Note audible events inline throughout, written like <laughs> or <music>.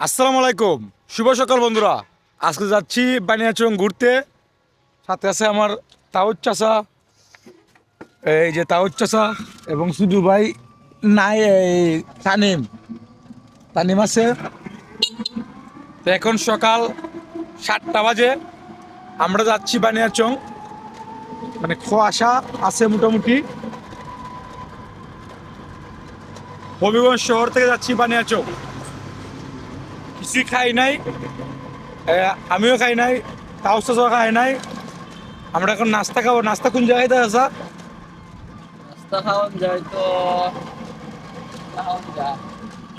আসসালামু আলাইকুম। শুভ সকাল বন্ধুরা। আজকে যাচ্ছি বানিয়াচং ঘুরতে। সাথে আছে আমার তাউদ চাষা এই যে তাউদ চাষা এবং সুদু ভাই নাই, এই তানিম। তানিম আছে। তো এখন সকাল সাতটা বাজে। আমরা যাচ্ছি বানিয়াচং। মানে কুয়াশা আছে মোটামুটি। হবিগঞ্জ শহর থেকে যাচ্ছি বানিয়াচং। কিছুই খাই নাই আমিও খাই নাই তাও চাচাও খাই নাই। আমরা এখন নাস্তা খাব নাস্তা কোন জায়গায় দেওয়া আছে? রাস্তা খাওয়ান যায় তো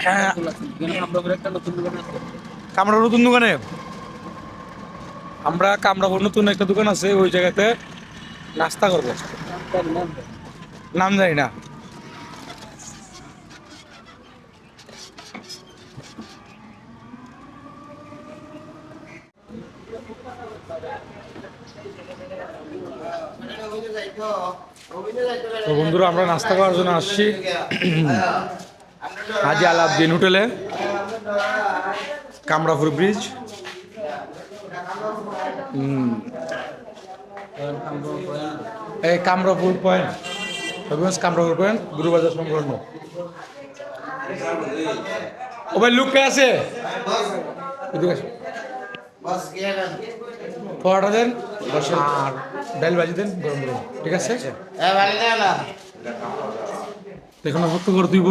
হ্যাঁ একটা নতুন দোকান আমরা কামরাপুর নতুন একটা দোকান আছে ওই জায়গাতে নাস্তা করব। নাম নাম জানি না। তো বন্ধুরা, আমরা নাস্তা করার জন্য আসছি। হাজি আলাউদ্দিন হোটেলে, কামরাপুর ব্রিজ। এই কামরাপুর পয়েন্ট। হবিগঞ্জ কামরাপুর পয়েন্ট, গুরুবাজার সংলগ্ন। ও ভাই, লুক কে আছে। পরোটা দেন আর ডাল ভাজি দেন গরম গরম। ঠিক আছে? দেখুন ভক্ত করে দিব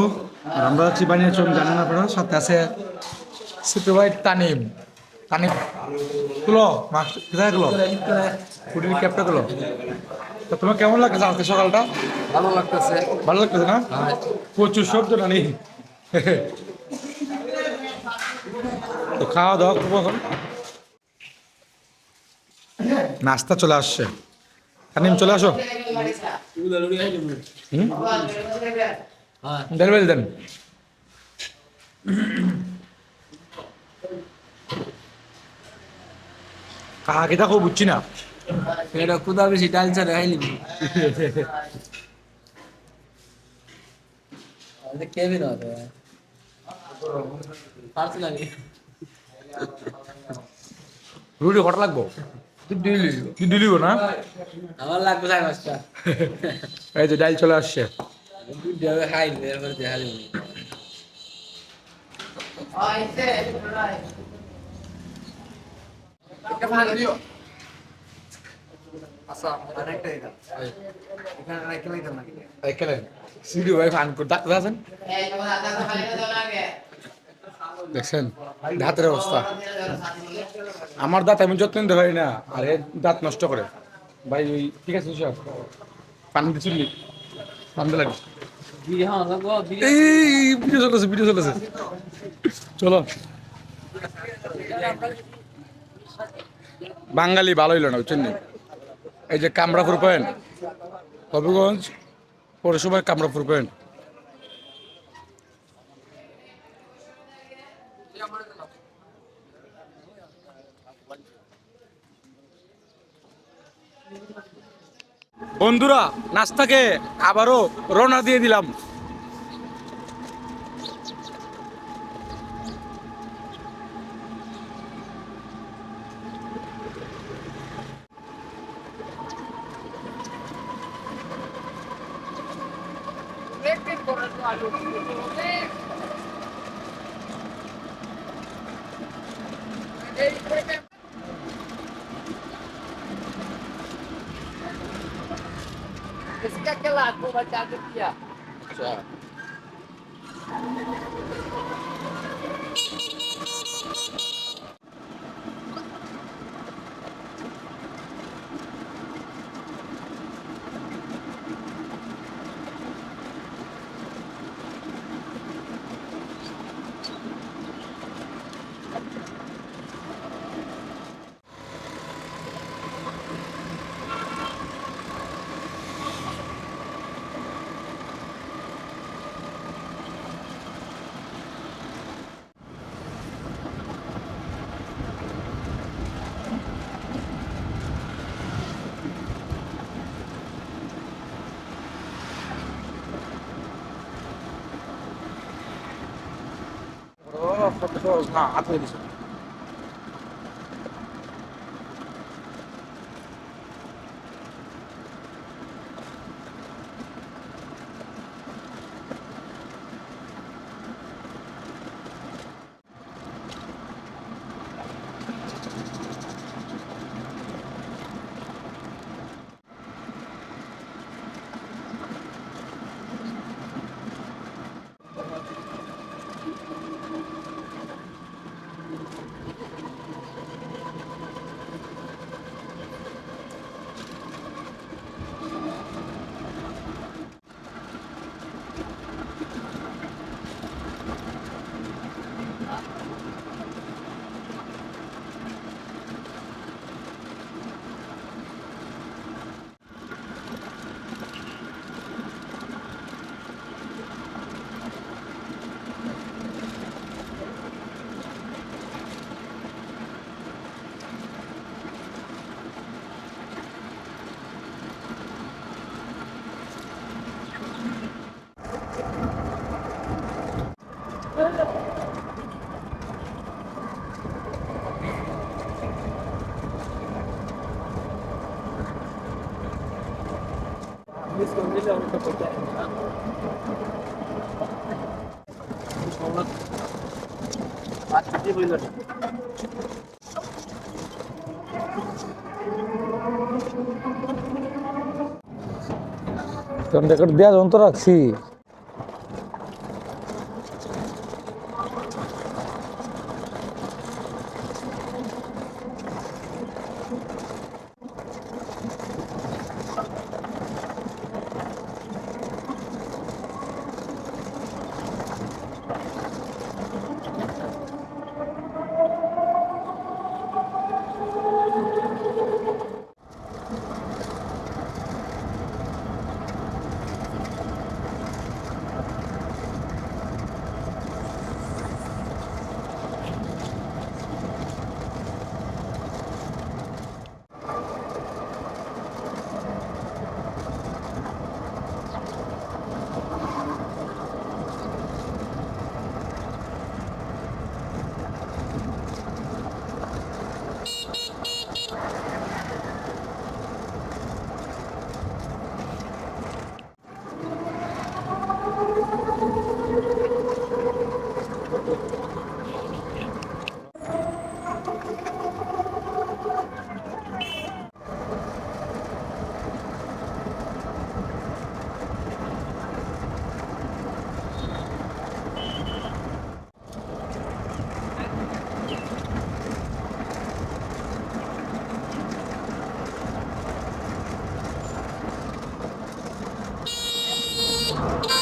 আর আমরা যাচ্ছি বানিয়ে চম জানেন আপনারা? সাথে আছে সিপে ভাই তানিম। তানিম তুলো মাছ কোথায়গুলো ফুটির ক্যাপটা গুলো তো তোমার কেমন লাগছে আজকে সকালটা? ভালো লাগতেছে। ভালো লাগতেছে না? প্রচুর শব্দ না নেই? তো খাওয়া দাওয়া করব এখন। নাস্তা চলে আসছে। তানিম চলে আসো। হ্যাঁ দেন। কাকে দেখো বুঝছি না। এটা বেশি ডাল ছাড়া খাইলি রুটি কটা লাগবো? তুই দিলি না? আমার লাগবে সাড়ে পাঁচটা। এই যে ডাল চলে আসছে। খাই দেখছেন? দাঁতের অবস্থা। আমার দাঁত আমি যত্ন নিতে পারি না, আর এর দাঁত নষ্ট করে। ভাই, ওই, ঠিক আছে, সব। পানি চললি। পানি লাগে এই ভিডিও চলেছে ভিডিও চলেছে চলো। বাঙালি ভালো হইল না, বুঝছেন? এই যে কামরাপুর পয়েন্ট, হবিগঞ্জ পৌরসভায় কামরাপুর পয়েন্ট। বন্ধুরা নাস্তাকে আবারও রওনা দিয়ে দিলাম Thank you. के लाख को बचा के किया अच्छा 他不知道是干啥 রেকর্ড দেওয়া যন্ত্র রাখছি। Yeah. <laughs>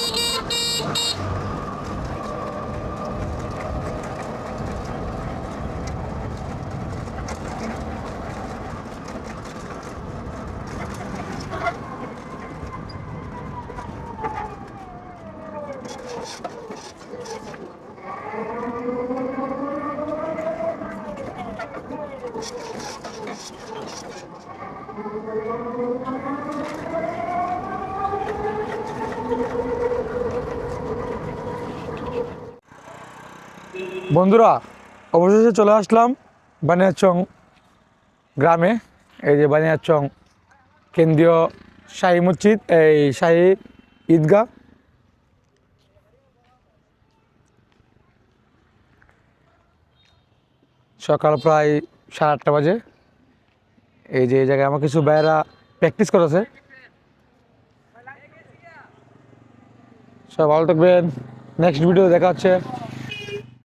বন্ধুরা, অবশেষে চলে আসলাম বানিয়াচং গ্রামে। এই যে বানিয়াচং কেন্দ্রীয় শাহী মসজিদ, এই শাহী ঈদগাহ। সকাল প্রায় সাড়ে আটটা বাজে। এই যে এই জায়গায় আমার কিছু ভাইয়েরা প্র্যাকটিস করেছে। সব ভালো থাকবেন। নেক্সট ভিডিও দেখা হচ্ছে।